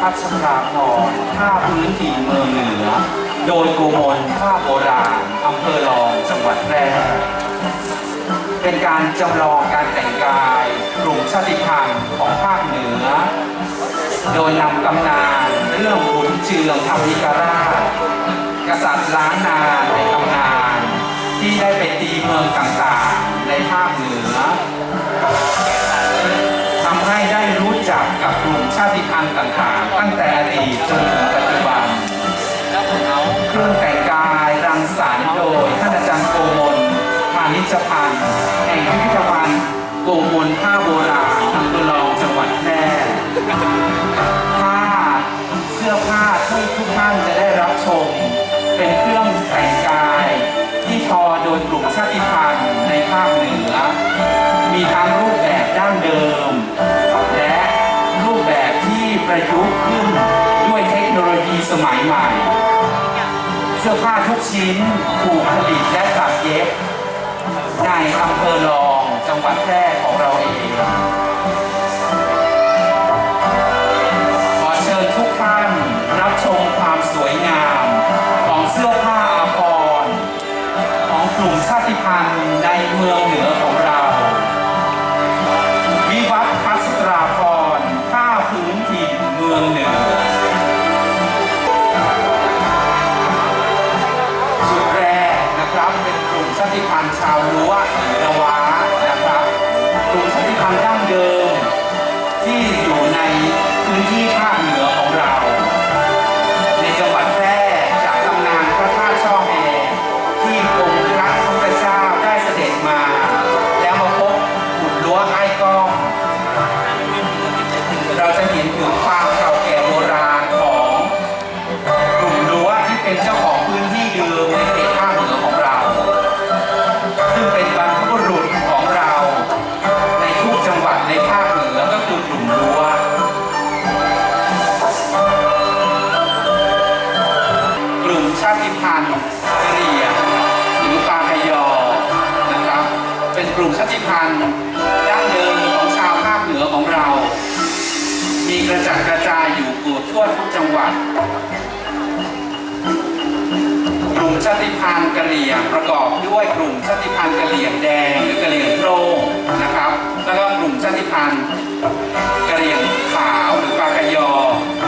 พัฒน์พัชราพรท่าพื้นที่เมืองเหนือ โดยโกมลท่าโบราณอำเภอรองจังหวัดแพร่เป็นการจำลองการแต่งกายกลุ่มชาติพันธุ์ของภาคเหนือ โดยนำตำนานเรื่องขุนเจืองธรรมิกราช พานิชพันธ์แห่งพิพิธภัณฑ์โกมลผ้าโบราณอำเภอรองจังหวัดแพร่ผ้าเสื้อผ้าที่ทุกท่านจะได้รับชม เป็นเครื่องแต่งกาย ที่ทอโดยกลุ่มชาติพันธุ์ในภาคเหนือ มีทั้งรูปแบบดั้งเดิม และรูปแบบที่ประยุกต์ขึ้นด้วยเทคโนโลยีสมัยใหม่ เสื้อผ้าทุกชิ้นถูกผลิตและตัดเย็บ ในอำเภอรองจังหวัดแพร่ของเราเอง ขอเชิญทุกท่านรับชมความสวยงามของเสื้อผ้าอาภรณ์ของกลุ่มชาติพันธุ์ในเมืองเหนือ ชาติพันธุ์กะเหรี่ยงประกอบด้วยกลุ่มชาติพันธุ์กะเหรี่ยงแดงหรือกะเหรี่ยงโพรงนะครับ แล้วก็กลุ่มชาติพันธุ์กะเหรี่ยงขาวหรือปากะยอ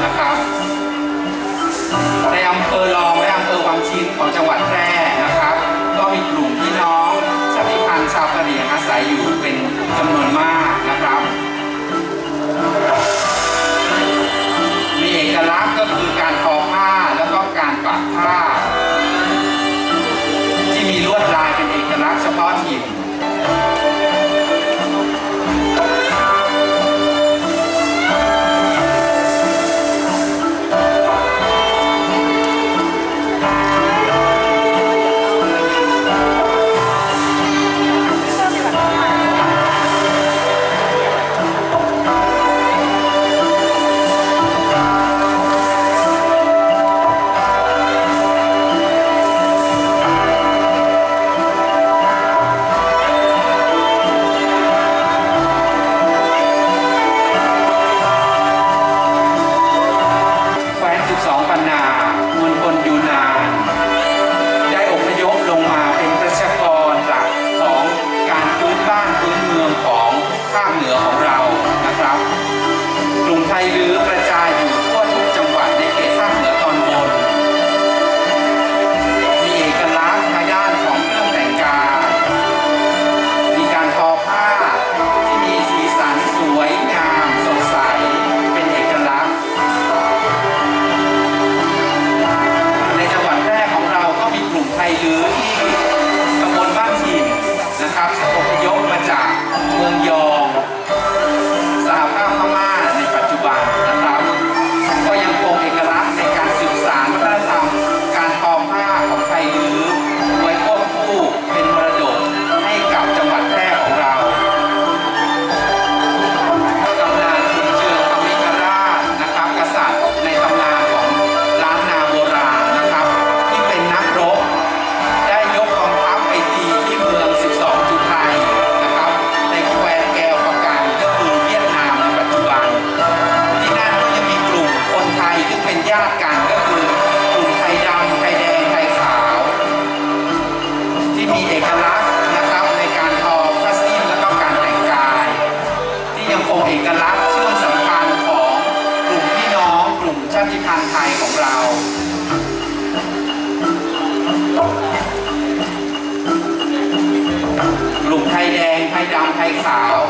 นะครับในอำเภอรองและอำเภอวังชิ้นของจังหวัดแพร่นะครับ ก็มีกลุ่มพี่น้องชาติพันธุ์ชาวกะเหรี่ยงอาศัยอยู่เป็นจำนวนมากนะครับ มีเอกลักษณ์ก็คือการทอผ้าแล้วก็การปักผ้า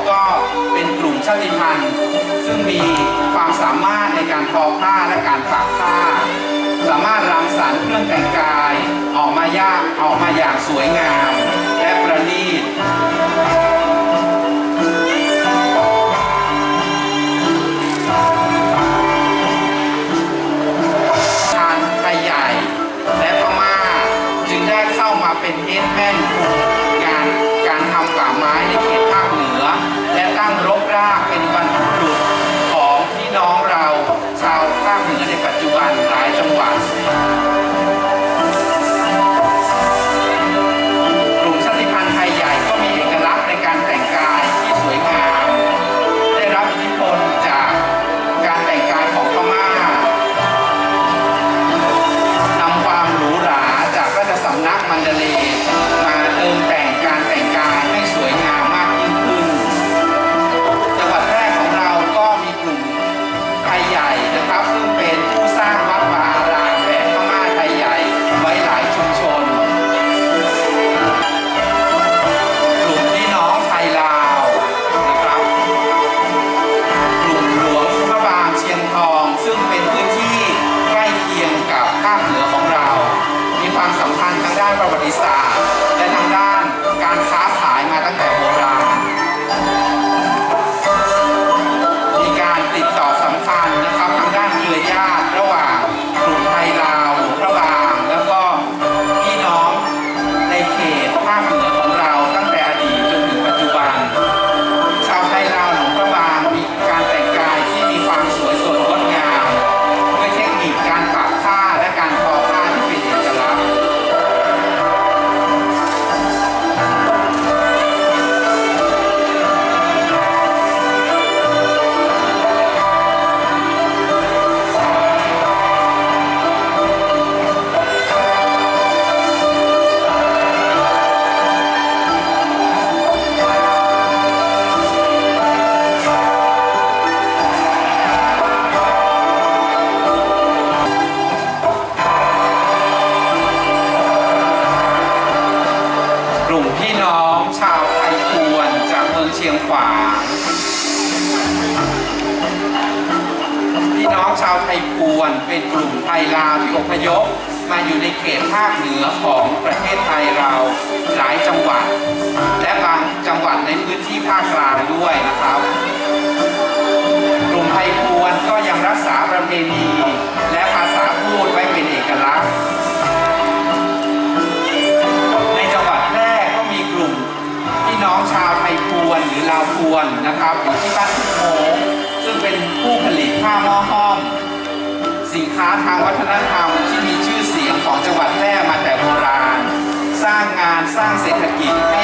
ก็เป็นกลุ่มชาติพันธุ์ ซึ่งมีความสามารถในการทอผ้าและการปักผ้า สามารถรังสรรค์เครื่องแต่งกาย ออกมายากออกมาอย่างสวยงาม และประณีต และภาษาพูดไว้เป็นเอกลักษณ์ ในจังหวัดแพร่ก็มีกลุ่มพี่น้องชาวไทยพวนหรือลาวพวนนะครับที่บ้านทุ่งโมงซึ่งเป็นผู้ผลิตผ้าหม้อห้อม สินค้าทางวัฒนธรรมที่มีชื่อเสียงของจังหวัดแพร่มาแต่โบราณ สร้างงานสร้างเศรษฐกิจให้